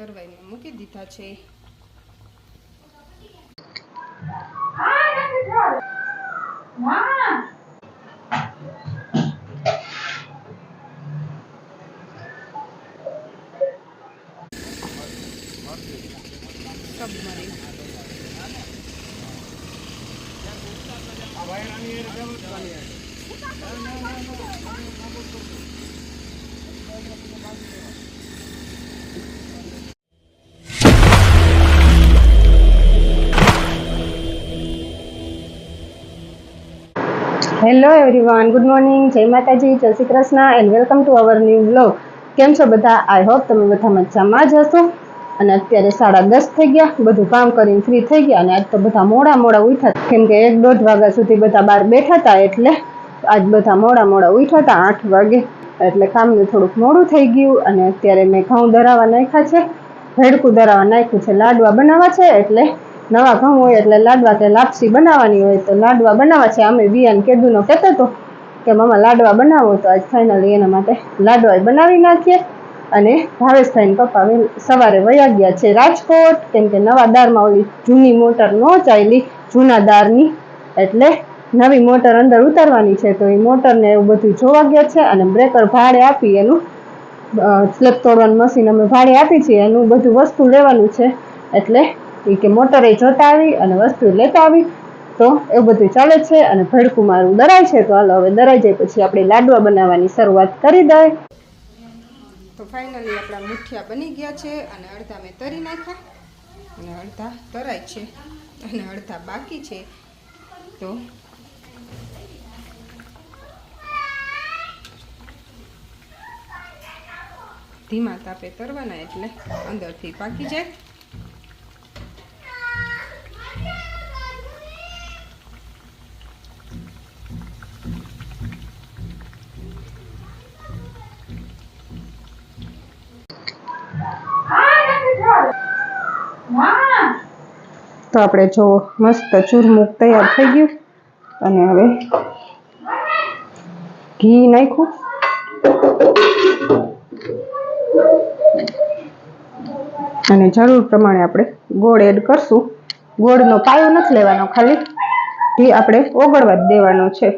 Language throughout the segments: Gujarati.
તરવાઈને મૂકી દીધા છે submarine hello everyone good morning જય માતાજી, જય Shri Krishna and welcome to our new blog કેમ છો બધા? આઈ હોપ તમે બધા મજામાં જ હશો. અને અત્યારે સાડા દસ થઈ ગયા. બધું કામ કરીને ફ્રી થઈ ગયા અને આજ તો બધા મોડા મોડા ઉઠ્યા. કેમ કે એક દોઢ વાગ્યા સુધી બધા બહાર બેઠા હતા એટલે આજ બધા મોડા મોડા ઉઠ્યા હતા આઠ વાગે. એટલે કામનું થોડુંક મોડું થઈ ગયું અને અત્યારે મેં ઘઉં દરાવા નાખ્યા છે. ભેડકું દરાવા નાખ્યું છે. લાડવા બનાવવા છે એટલે નવા ઘઉં હોય એટલે લાડવા કે લાપસી બનાવવાની હોય તો લાડવા બનાવવા છે. અમે બિયાન કેદુનો કહેતો હતો કે મમ્મા લાડવા બનાવો તો આજ ફાઇનલી એના માટે લાડવા બનાવી નાખીએ. અને ભાવેશભાઈ પપ્પા સવારે વયા ગયા છે રાજકોટ, કેમ કે નવા દારમાં ઓલી જૂની મોટર ન ચાલી જૂના દારની, એટલે નવી મોટર અંદર ઉતારવાની છે. તો એ મોટરને એવું બધું જોવા ગયા છે અને બ્રેકર ભાડે આપી એનું સ્લેબ તોડવાનું મશીન અમે ભાડે આપી છીએ. એનું બધું વસ્તુ લેવાનું છે. એટલે એ કે મોટરે જોતા આવી અને વસ્તુ લેતા આવી તો એવું બધું ચાલે છે અને ભડકું મારું દરાય છે. તો હાલો, હવે દરાઈ જાય પછી આપણે લાડવા બનાવવાની શરૂઆત કરી દઈએ. તો ફાઇનલી આપણા મુઠિયા બની ગયા છે અને અડધા મેં તરી નાખ્યા. અને અડધા તરાય છે અને અડધા બાકી છે. તો ધીમા તાપે તરવાના એટલે અંદરથી પાકી જાય. તો આપણે જો મસ્ત ચૂરમુક તૈયાર થઈ ગયું. અને હવે ઘી નાખ્યું. અને જરૂર પ્રમાણે આપણે ગોળ એડ કરશું. ગોળનો પાયો નથી લેવાનો ખાલી. ઘી આપણે ઓગળવા જ દેવાનો છે.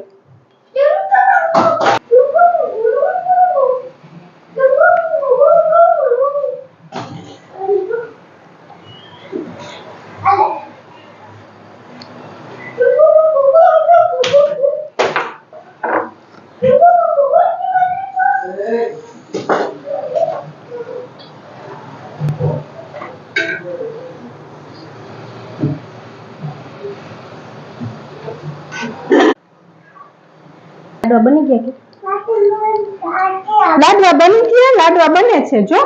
લાડવા બની ગયા કે? લાડવા બની ગયા લાડવા બને છે જો.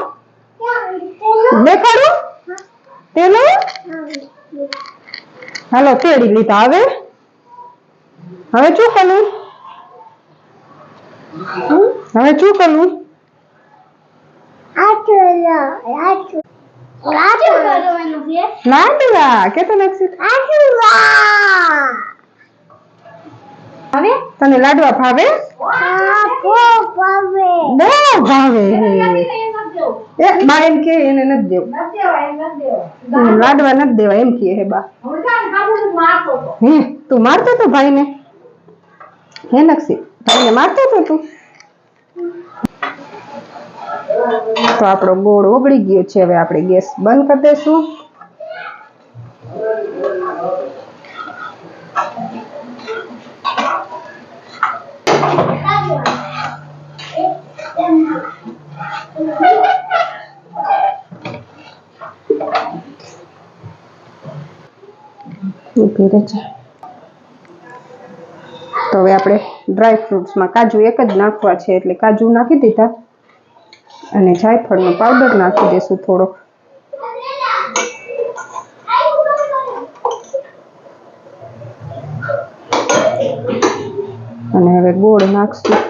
દેખાડું. તેલો હાલો તેડી લીધા હવે. હવે શું કરવું? હવે શું કરવું? લાડવા કે તને હવે? તને લાડવા ભાવે? બહુ ભાવે. એ બા એમ કે એને નથી દેવું. હમ, લાડવા નથી દેવા એમ કે હે બા. હે તું મારતો તો ભાઈને? હે નક્ષી ભાઈને મારતો તો તું? તો આપણો ગોળ ઓગળી ગયો છે હવે આપણે ગેસ બંધ કરી દઈશું. ઊભી રહેજે તો હવે આપણે ડ્રાય ફ્રૂટ્સમાં કાજુ એક જ નાખવા છે, એટલે કાજુ નાખી દીધા. અને જાયફળનો પાવડર નાખી દઈશું થોડોક. અને હવે ગોળ નાખશું.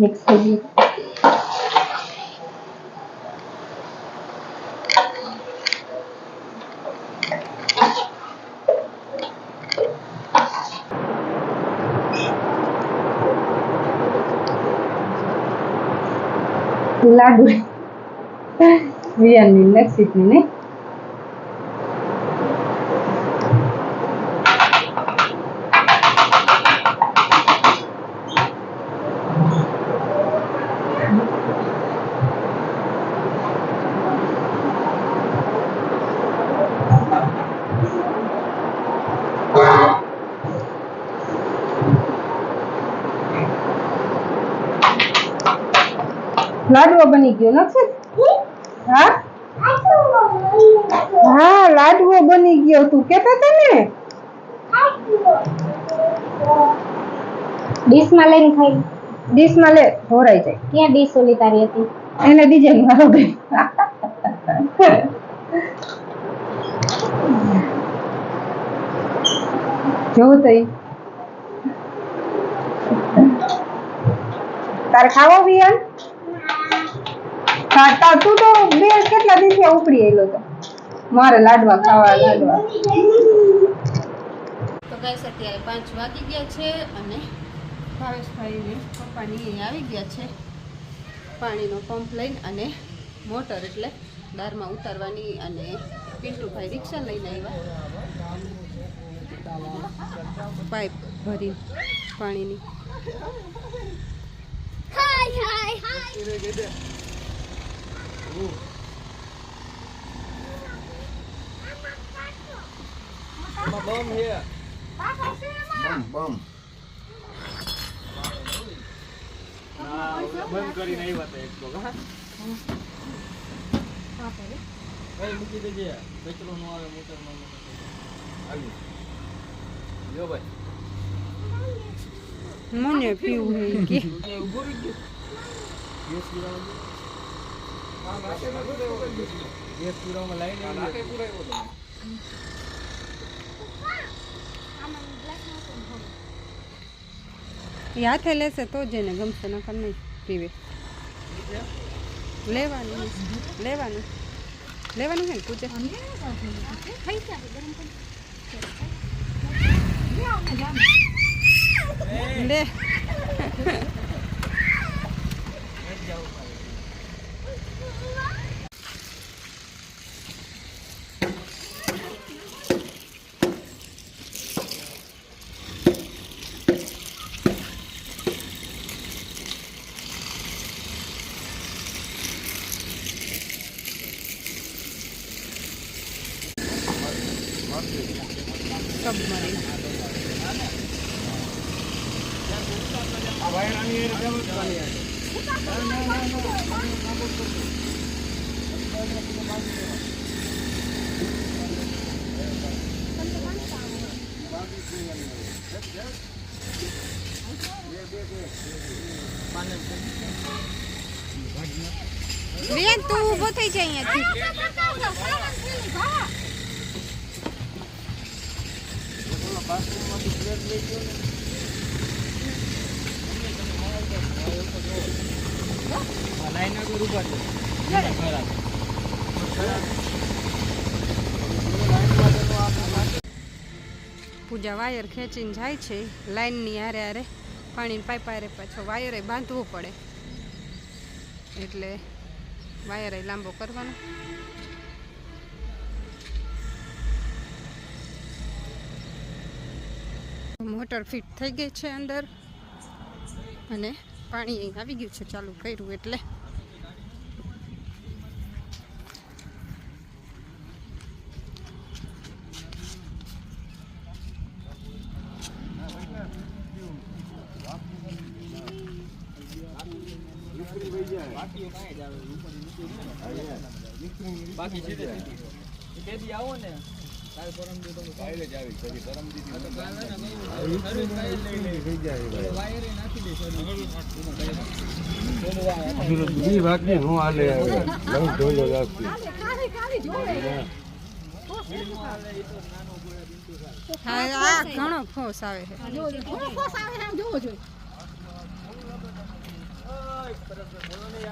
મિક્સ થઈ ગયું લાડુ વિયાની લક્ષિતની ને લાડવો બની ગયો નથી? હા? હા લાડવો બની ગયો. તું કેતો હતો ને? ડીશમાં લઈને ખાઈ. ડીશમાં લે ભોરાઈ જાય. ક્યાં ડીશ ઓલી તારી હતી? એને ડિઝાઇન મારો ગઈ જોવું તઈ. તારે ખાવો વિયાન તા- તા- તું બે કેટલા દિવસે ઉપડી આવેલો તો? મારે લાડવા ખાવા લાડવા. તો ગાઈસ અત્યારે પાંચ વાગી ગયા છે અને ભાવેશભાઈ ને પપ્પાની અહીં આવી ગયા છે પાણીનો પંપ લઈને અને મોટર એટલે દારમાં ઉતારવાની અને પિન્ટુભાઈ રિક્ષા લઈને આવ્યા. પાઇપ ભરી પાણીની. બંધ કરીને આવ્યા હતા એક તો હા મૂકી દેજે કચરો નો આવે મોટરમાં આવી જો ભાઈ મને પીવું હે કે. ઊભો ગયો. ગેસ પુરાવા ગેસ પુરાવામાં લાઈન આવી પુરાવ્યો તમે એ હાથે લેશે તો જ એને ગમશે નકર નહીં પીવે લેવાનું લેવાનું લેવાનું છે ને પૂછે લે સબમરીન આ વાયરાની એ રીતે જ પાણી આવે વિયાન તું ઊભો થઈ જાય અહીંયાથી પૂજા વાયર ખેંચીને જાય છે, લાઈનની હારે હારે પાણીની પાઇપ હારે પાછો વાયરે બાંધવું પડે. એટલે વાયરે લાંબો કરવાનો. મોટર ફિટ થઈ ગઈ છે અંદર. અને પાણી અહીં આવી ગયું છે ચાલુ કર્યું એટલે. બાકી છે તે એ હા ઘણો ફોસ આવે છે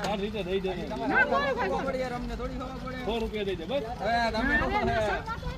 ફોસ રીતે દઈ રૂપિયા દઈ દે બસ. તમે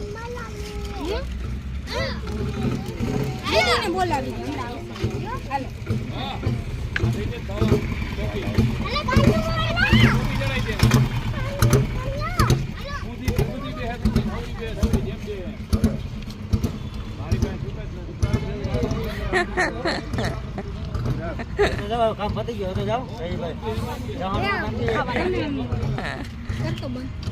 બોલાવી હાલો. કામ પતી ગયો તો જાઓ કરતો બંધ.